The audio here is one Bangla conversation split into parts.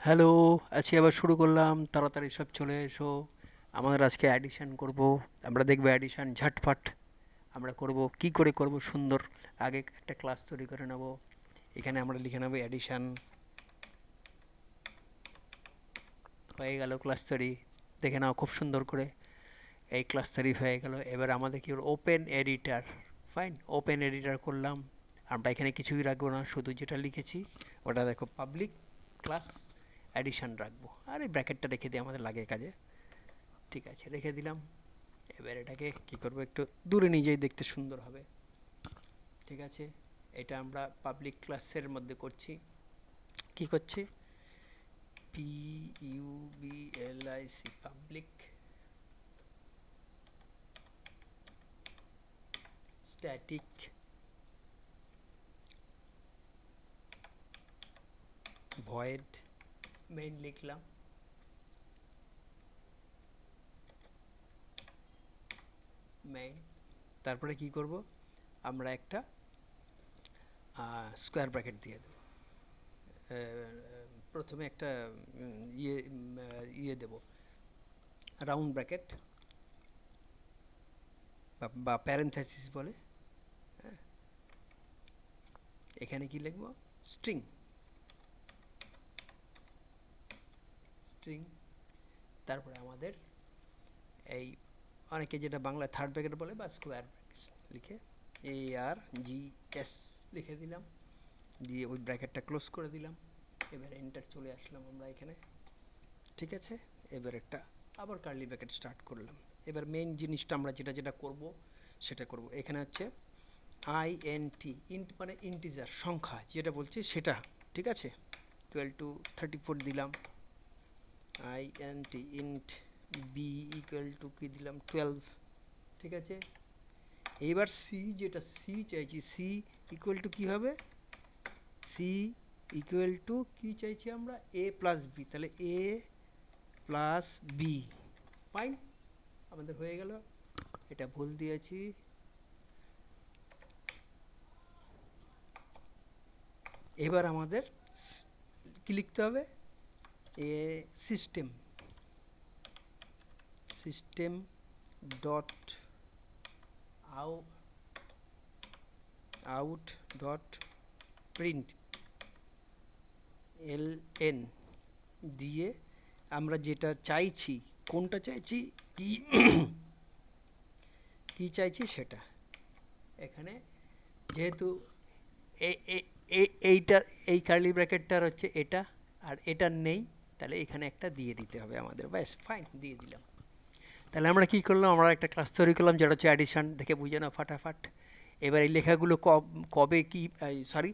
হ্যালো, আজকে আবার শুরু করলাম। তাড়াতাড়ি সব চলে এসো। আমাদের আজকে অ্যাডিশান করব। আমরা দেখব অ্যাডিশান ঝটফট আমরা করব, কি করে করব সুন্দর। আগে একটা ক্লাস তৈরি করে নেব। এখানে আমরা লিখে নেব অ্যাডিশান হয়ে গেল ক্লাস তৈরি। দেখে নাও খুব সুন্দর করে। এই ক্লাস তৈরি হয়ে গেল। এবার আমাদের কি open editor fine open editor করলাম। আমরা এখানে কিছুই রাখব না। শুধু যেটা লিখেছি, ওটা দেখো পাবলিক ক্লাস অ্যাডিশন রাখব। আর এই ব্র্যাকেটটা রেখে দিই আমাদের লাগে কাজে। ঠিক আছে, রেখে দিলাম। এবার এটাকে কি করব, একটু দূরে নিজেই দেখতে সুন্দর হবে। ঠিক আছে, এটা আমরা পাবলিক ক্লাসের মধ্যে করছি। কি করছি? P U B L I C public static void main লিখলাম মেইন তারপরে কি করব? আমরা একটা স্কোয়ার ব্র্যাকেট দিয়ে দেব। প্রথমে একটা ইয়ে ইয়ে দেব। রাউন্ড ব্র্যাকেট বা প্যারেন্থেসিস বলে হ্যাঁ। এখানে কি লিখব? স্ট্রিং স্ট্রিং তারপরে আমাদের এই অনেকে যেটা বাংলা থার্ড ব্র্যাকেট বলে বা স্কোয়ার লিখে এ আর জি এস লিখে দিলাম, দিয়ে ওই ব্র্যাকেটটা ক্লোজ করে দিলাম, এবার এন্টার চলে আসলাম আমরা এখানে, ঠিক আছে? এবার একটা আবার কার্লি ব্র্যাকেট স্টার্ট করলাম। এবার মেইন জিনিসটা আমরা যেটা যেটা করব, সেটা করব। এখানে হচ্ছে আই এন টি ইন্ট মানে ইন্টিজার সংখ্যা, যেটা বলছি সেটা, ঠিক আছে? টুয়েলভ টু থার্টি ফোর দিলাম। টি ইন্ট বি ইকুয়াল টু কি দিলাম? টুয়েলভ ঠিক আছে? এবার সি যেটা সি চাইছি সি ইকুয়াল টু কী হবে? সি ইকুয়াল টু কী চাইছি আমরা? এ প্লাস বি তাহলে এ প্লাস বি ফাইন আমাদের হয়ে গেল। এটা ভুল দিয়েছি। এবার আমাদের কি লিখতে হবে? System system dot ou out dot print L N দিয়ে আমরা যেটা চাইছি, কোনটা চাইছি? কি কি চাইছি সেটা। এখানে যেহেতু এইটা, এই কার্লি ব্র্যাকেটটার হচ্ছে এটা, আর এটার নেই। তাহলে এখানে একটা দিয়ে দিতে হবে আমাদের। ব্যাস ফাইন দিয়ে দিলাম। তাহলে আমরা কি করলাম? আমরা একটা ক্লাস তৈরি করলাম, যেটা হচ্ছে অ্যাডিশন দেখে বুঝে নাও ফাটাফাট। এবার এই লেখাগুলো কব- কি সরি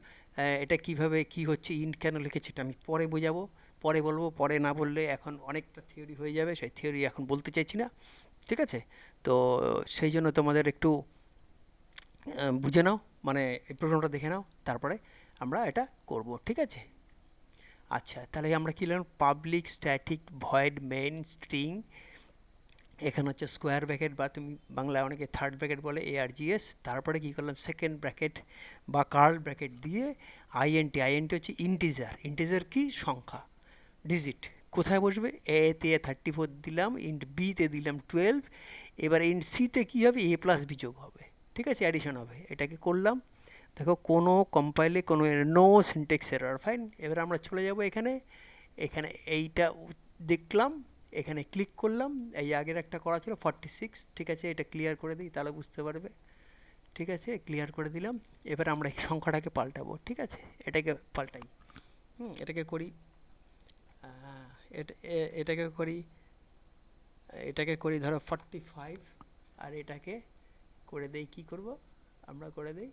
এটা কীভাবে কি হচ্ছে ইন কেন লিখেছি এটা আমি পরে বোঝাবো। পরে বলব, পরে না বললে এখন অনেকটা থিওরি হয়ে যাবে, সেই থিওরি এখন বলতে চাইছি না, ঠিক আছে? তো সেই জন্য তোমাদের একটু বুঝে নাও মানে এই প্রোগ্রামটা দেখে নাও, তারপরে আমরা এটা করব, ঠিক আছে? আচ্ছা তাহলে আমরা কি লিখলাম? Public static void main string এখানে হচ্ছে স্কোয়ার ব্র্যাকেট বা তুমি বাংলায় অনেকে থার্ড ব্র্যাকেট বলে এ আর জি এস তারপরে কী করলাম? সেকেন্ড ব্র্যাকেট বা কার্ল ব্র্যাকেট দিয়ে আইএনটি আইএনটি হচ্ছে ইন্টিজার ইন্টিজার কি? সংখ্যা ডিজিট কোথায় বসবে? এ তে থার্টি ফোর দিলাম ইন্ট বিতে দিলাম টুয়েলভ এবার ইন্ট সিতে কী হবে? এ প্লাস বি যোগ হবে, ঠিক আছে? অ্যাডিশন হবে, এটাকে করলাম। দেখো কোনো কম্পাইলে কোনো নো সিনটেক্স এরর ফাইন এবার আমরা চলে যাব এখানে। এখানে এইটা দেখলাম, এখানে ক্লিক করলাম, এই আগের একটা করা ছিল ফর্টি সিক্স ঠিক আছে, এটা ক্লিয়ার করে দিই, তাহলে বুঝতে পারবে। ঠিক আছে ক্লিয়ার করে দিলাম, এবার আমরা এই সংখ্যাটাকে পাল্টাবো, ঠিক আছে? এটাকে পাল্টাই, হুম, এটাকে করি এটাকে করি এটাকে করি ধরো ফর্টি ফাইভ আর এটাকে করে দেই, কি করব? আমরা করে দেই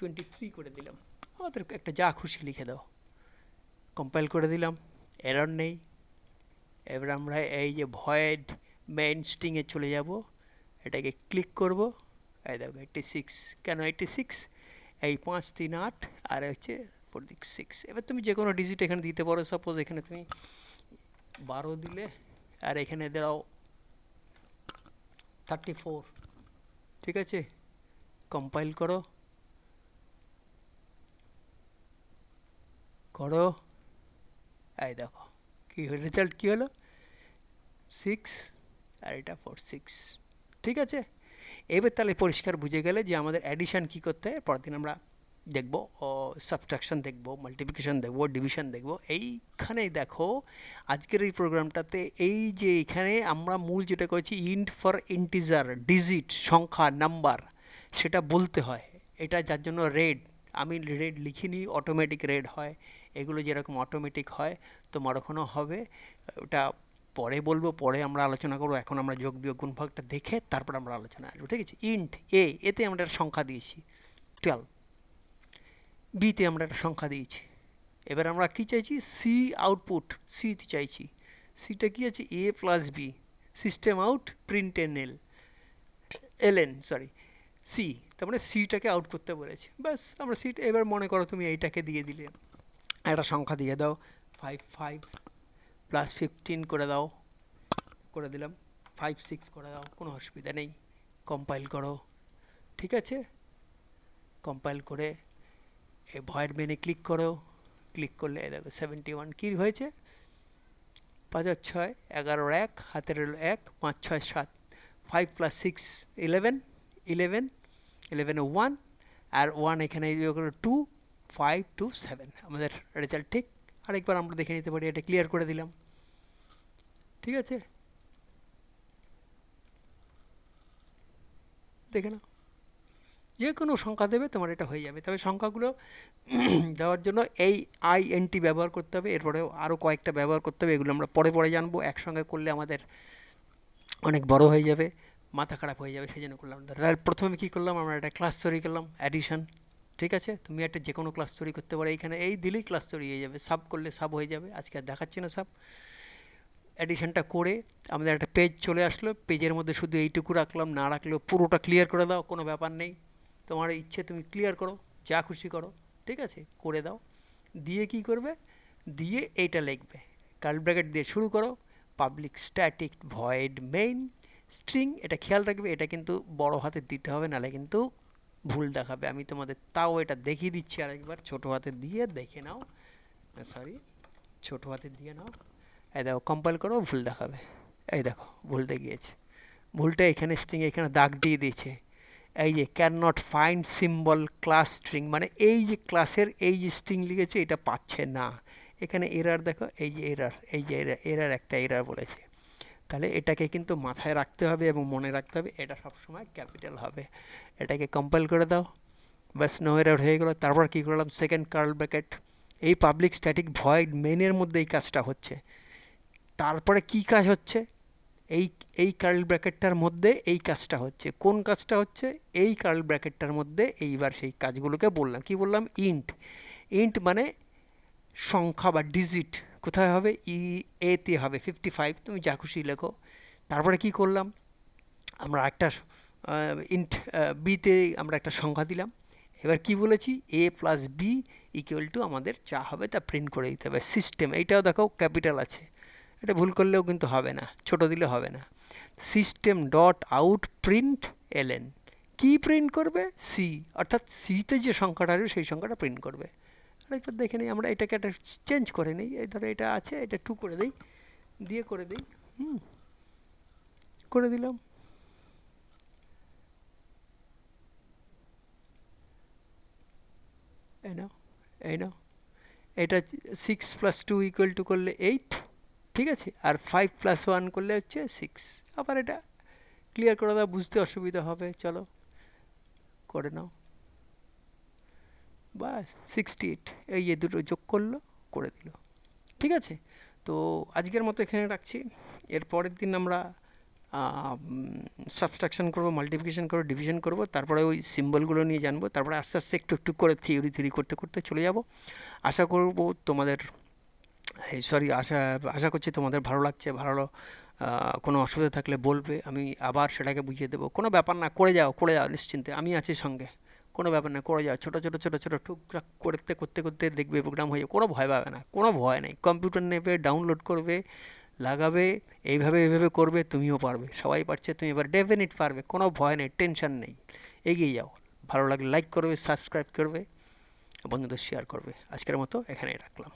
টোয়েন্টি থ্রি করে দিলাম। আমাদের একটা যা খুশি লিখে দাও। কম্পাইল করে দিলাম এরর নেই। এবার আমরা এই যে ভয়েড মেইন স্ট্রিংয়ে চলে যাব। এটাকে ক্লিক করব। এই দেখো এইটটি সিক্স কেন এইটটি সিক্স এই পাঁচ, তিন, আট, আর হচ্ছে ফোর সিক্স এবার তুমি যে কোনো ডিজিট এখানে দিতে পারো। সাপোজ এখানে তুমি বারো দিলে, আর এখানে দাও থার্টি ফোর ঠিক আছে? কম্পাইল করো। করো। এই দেখো, কী হলো রেজাল্ট কী হলো? সিক্স আর এটা ফোর সিক্স ঠিক আছে? এবার তাহলে পরিষ্কার বুঝে গেলে যে আমাদের অ্যাডিশন কী করতে হয়? পরের দিন আমরা দেখব, ও সাবট্রাকশন দেখব মাল্টিপ্লিকেশন দেখব ডিভিশন দেখব। এইখানেই দেখো, আজকের এই প্রোগ্রামটাতে এই যে এখানে আমরা মূল যেটা করেছি ইন্ট ফর ইন্টিজার ডিজিট সংখ্যা নাম্বার সেটা বলতে হয়। এটা যার জন্য রেড আমি রেড লিখিনি অটোমেটিক রেড হয়। এগুলো যেরকম অটোমেটিক হয় তোমার ওখানেও হবে। ওটা পরে বলব, পরে আমরা আলোচনা করব। এখন আমরা যোগ বিয়োগ গুণভাগটা দেখে তারপর আমরা আলোচনা আসব, ঠিক আছে? ইন্ট এ এতে আমরা একটা সংখ্যা দিয়েছি টুয়েলভ বিতে আমরা একটা সংখ্যা দিয়েছি। এবার আমরা কি চাইছি? সি আউটপুট সি চাইছি। সিটা কি আছে? A plus B system out print N L L N sorry C তার মানে সিটাকে আউট করতে বলেছি। ব্যাস, আমরা সিট এবার মনে করো তুমি এইটাকে দিয়ে দিলে। একটা সংখ্যা দিয়ে দাও। ফাইভ ফাইভ প্লাস ফিফটিন করে দাও। করে দিলাম। ফাইভ সিক্স করে দাও। কোনো অসুবিধা নেই। কম্পাইল করো। ঠিক আছে? কম্পাইল করে এ ভয়ের মেনে ক্লিক করো। ক্লিক করলে এই দেখো সেভেন্টি ওয়ান কী হয়েছে? পাঁচ আর ছয় এগারোর এক, হাতের এক, পাঁচ, ছয়, সাত। Five plus six eleven eleven ইলেভেনে ওয়ান আর ওয়ান এখানে টু ফাইভ টু সেভেন আমাদের রেজাল্ট ঠিক। আরেকবার আমরা দেখে নিতে পারি, এটা ক্লিয়ার করে দিলাম। ঠিক আছে? দেখে নাও। যে কোনো সংখ্যা দেবে, তোমার এটা হয়ে যাবে। তবে সংখ্যাগুলো দেওয়ার জন্য এই আই এনটি ব্যবহার করতে হবে। এরপরেও আরও কয়েকটা ব্যবহার করতে হবে। এগুলো আমরা পরে পরে জানব। একসঙ্গে করলে আমাদের অনেক বড় হয়ে যাবে, মাথা খারাপ হয়ে যাবে সেই জন্য করলাম প্রথমে কী করলাম? আমরা একটা ক্লাস তৈরি করলাম অ্যাডিশন ঠিক আছে? তুমি একটা যে কোনো ক্লাস তৈরি করতে পারো। এইখানে এই দিলেই ক্লাস তৈরি হয়ে যাবে। সাব করলে সাব হয়ে যাবে। আজকে আর দেখাচ্ছি না সাব অ্যাডিশনটা করে আমাদের একটা পেজ চলে আসলো। পেজের মধ্যে শুধু এইটুকু রাখলাম। না রাখলেও পুরোটা ক্লিয়ার করে দাও। কোনো ব্যাপার নেই। তোমার ইচ্ছে, তুমি ক্লিয়ার করো। যা খুশি করো। ঠিক আছে? করে দাও। দিয়ে কি করবে? দিয়ে এইটা লিখবে। কার্ল ব্র্যাকেট দিয়ে শুরু করো। Public static void main string এটা খেয়াল রাখবে। এটা কিন্তু বড় হাতে দিতে হবে। নাহলে কিন্তু ভুল দেখাবে। আমি তোমাদের তাও এটা দেখিয়ে দিচ্ছি আরেকবার। ছোটো হাতে দিয়ে দেখে নাও। সরি ছোটো হাতে দিয়ে নাও। এই দেখো কম্পাইল করো, ভুল দেখাবে। এই দেখো, ভুলতে গিয়েছে। ভুলটা এখানে স্ট্রিং এখানে দাগ দিয়ে দিয়েছে। এই যে can not find symbol class string মানে এই যে ক্লাসের এই যে স্ট্রিং লিখেছে, এটা পাচ্ছে না। এখানে এরার দেখো, এই যে এরার এই যে এরার একটা এরার বলেছে। তাহলে এটাকে কিন্তু মাথায় রাখতে হবে এবং মনে রাখতে হবে এটা সবসময় ক্যাপিটাল হবে। এটাকে কম্পাইল করে দাও। ব্যাস নো এরার হয়ে গেলো। তারপর কী করলাম? সেকেন্ড কার্ল ব্র্যাকেট এই পাবলিক স্ট্যাটিক ভয়েড মেনের মধ্যে এই কাজটা হচ্ছে। তারপরে কি কাজ হচ্ছে? এই এই কার্ল ব্র্যাকেটটার মধ্যে এই কাজটা হচ্ছে। কোন কাজটা হচ্ছে? এই কার্ল ব্র্যাকেটটার মধ্যে এইবার সেই কাজগুলোকে বললাম। কি বললাম? ইন্ট ইন্ট মানে সংখ্যা বা ডিজিট কোথায় হবে? ই এতে হবে। ফিফটি ফাইভ তুমি যা খুশি লেখো। তারপরে কি করলাম? আমরা একটা ইন্ট বিতে আমরা একটা সংখ্যা দিলাম। এবার কি বলেছি? A plus B equal to আমাদের যা হবে তা প্রিন্ট করে দিতে হবে। সিস্টেম এইটাও দেখো ক্যাপিটাল আছে। এটা ভুল করলেও কিন্তু হবে না। ছোট দিলে হবে না। System dot out print L N কী প্রিন্ট করবে? সি অর্থাৎ সিতে যে সংখ্যাটা আসবে সেই সংখ্যাটা প্রিন্ট করবে। আরেকবার দেখে নিই, আমরা এটাকে একটা চেঞ্জ করে নিই। এই ধরো এটা আছে, এটা টু করে দিই, দিয়ে করে দিই, হুম, করে দিলাম। এই নাও এই নাও। এটা six plus two equal to করলে এইট ঠিক আছে? আর ফাইভ প্লাস ওয়ান করলে হচ্ছে সিক্স আবার এটা ক্লিয়ার করে দাও, বুঝতে অসুবিধা হবে, চলো, করে নাও। বাস সিক্সটি এইট এই যে দুটো যোগ করল, করে দিল। ঠিক আছে? তো আজকের মতো এখানে রাখছি। এর পরের দিন আমরা সাবস্ট্রাকশন করব মাল্টিপ্লিকেশন করব ডিভিশন করব, তারপরে ওই সিম্বলগুলো নিয়ে জানব, তারপরে আস্তে আস্তে একটু একটু করে থিওরি থিওরি করতে করতে চলে যাব। আশা করব তোমাদের সরি আশা আশা করছি তোমাদের ভালো লাগছে, ভালো কোনো অসুবিধা থাকলে বলবে। আমি আবার সেটাকে বুঝিয়ে দেবো। কোনো ব্যাপার না, করে যাও করে যাও, নিশ্চিন্তে। আমি আছি সঙ্গে। কোনো ব্যাপার না, করে যাও। ছোটো ছোটো ছোটো ছোটো, টুকরা করতে করতে করতে দেখবে প্রোগ্রাম হয়ে যাবে। কোনো ভয় পাবে না, কোনো ভয় নেই। কম্পিউটার নেবে ডাউনলোড করবে, লাগাবে, এইভাবে এইভাবে করবে, তুমিও পারবে। সবাই পারছে, তুমি এবার ডেফিনিট পারবে, কোনো ভয় নেই টেনশন নেই। এগিয়ে যাও। ভালো লাগলে লাইক করবে সাবস্ক্রাইব করবে, বন্ধুদের শেয়ার করবে। আজকের মতো এখানেই রাখলাম।